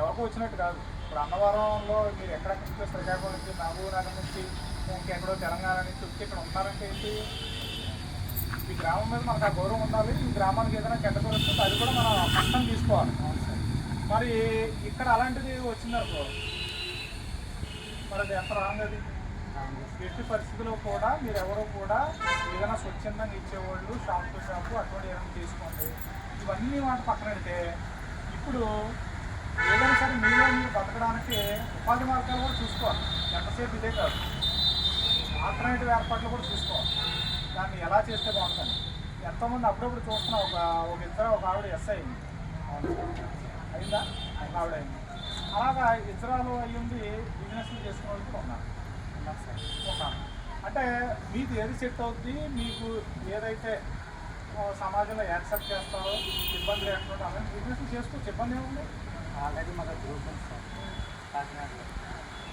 ఎవరికో వచ్చినట్టు కాదు. ఇప్పుడు అన్నవరంలో మీరు ఎక్కడెక్కడి నుంచి శ్రీకాకుళం నుంచి మహబూబ్ నగర్ నుంచి ఇంకెక్కడో తెలంగాణ నుంచి వచ్చి ఇక్కడ ఉన్నారంటే ఏంటి? ఈ గ్రామం మీద మనకు ఆ గౌరవం ఉండాలి. ఈ గ్రామానికి ఏదైనా చెడ్డ పేరు వస్తుంటే అది కూడా మనం కష్టం తీసుకోవాలి. మరి ఇక్కడ అలాంటిది వచ్చిందనుకో మరి అది ఎంత రాంగ్ అది ఎట్టి పరిస్థితుల్లో కూడా మీరు ఎవరు కూడా ఏదైనా స్వచ్ఛందంగా ఇచ్చేవాళ్ళు షాప్ టు షాపు అటువంటి ఏదైనా తీసుకోండి ఇవన్నీ మాట పక్కన పెడితే ఇప్పుడు ఏదైనా సరే మీలో మీరు బతకడానికి ఉపాధి మార్గాలు కూడా చూసుకోవాలి. ఎంతసేపు ఇదే కాదు. ఆల్టర్నేటివ్ ఏర్పాట్లు కూడా చూసుకోవాలి. దాన్ని ఎలా చేస్తే బాగుంటుంది? ఎంతోమంది అప్పుడప్పుడు చూస్తున్నా ఒక ఒక ఇద్దరు ఒక ఆవిడ ఎస్ అయింది. అయిందా? ఆయన ఆవిడ అయింది. అలాగా ఇతరాలు అయ్యింది బిజినెస్లు చేసుకునే వాళ్ళు కూడా ఉన్నారు. ఉన్నారు ఉన్నారు. అంటే మీకు ఏది సెట్ అవుద్ది? మీకు ఏదైతే సమాజంలో యాక్సెప్ట్ చేస్తారో ఇబ్బంది లేకుండా అలాంటి బిజినెస్ చేసుకోవచ్చు ఇబ్బంది ఏముంది? ఆల్రెడీ మాకు గ్రూప్ ఉంది సార్. కాకినాడలో.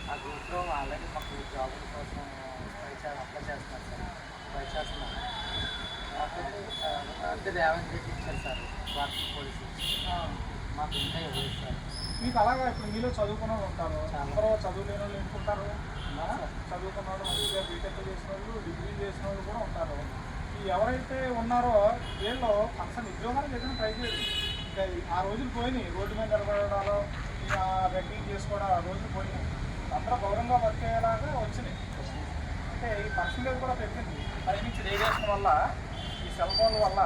ఆ గ్రూప్లో ఆల్రెడీ మాకు జాబుల కోసం చేయాలి అప్లై చేస్తున్నారు సార్. ట్రై కాకపోతే ఆ, అంటే రేవంత్ రెడ్డి ఇచ్చారు సార్. భారత పోలీసు మాకు ఇంకా ఇవ్వలేదు సార్. మీకు అలాగా ఇప్పుడు మీలో చదువుకున్న వాళ్ళు ఉంటారు. అందరూ చదువు లేని వాళ్ళు ఎందుకుంటారు చదువుకున్న వాళ్ళు మంచిగా బీటెక్ చేసిన వాళ్ళు డిగ్రీ చేసిన వాళ్ళు కూడా ఉంటారు. ఎవరైతే ఉన్నారో వీళ్ళు కనీసం ఉద్యోగానికి ఏదైనా ట్రై చేయాలి ఉంటాయి ఆ రోజులు పోయినాయి. రోడ్డు మీద నిలబడాలో రెడ్డింగ్ చేసుకోవడం ఆ రోజులు పోయినాయి. అందరూ గౌరవంగా బతికేలాగా వచ్చినాయి. అంటే ఈ పర్సంటేజ్ కూడా పెరిగింది. పైనుంచి రేడియేషన్ వల్ల ఈ సెల్ ఫోన్ వల్ల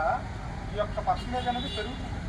ఈ యొక్క పర్సంటేజ్ అనేది పెరుగుతుంది.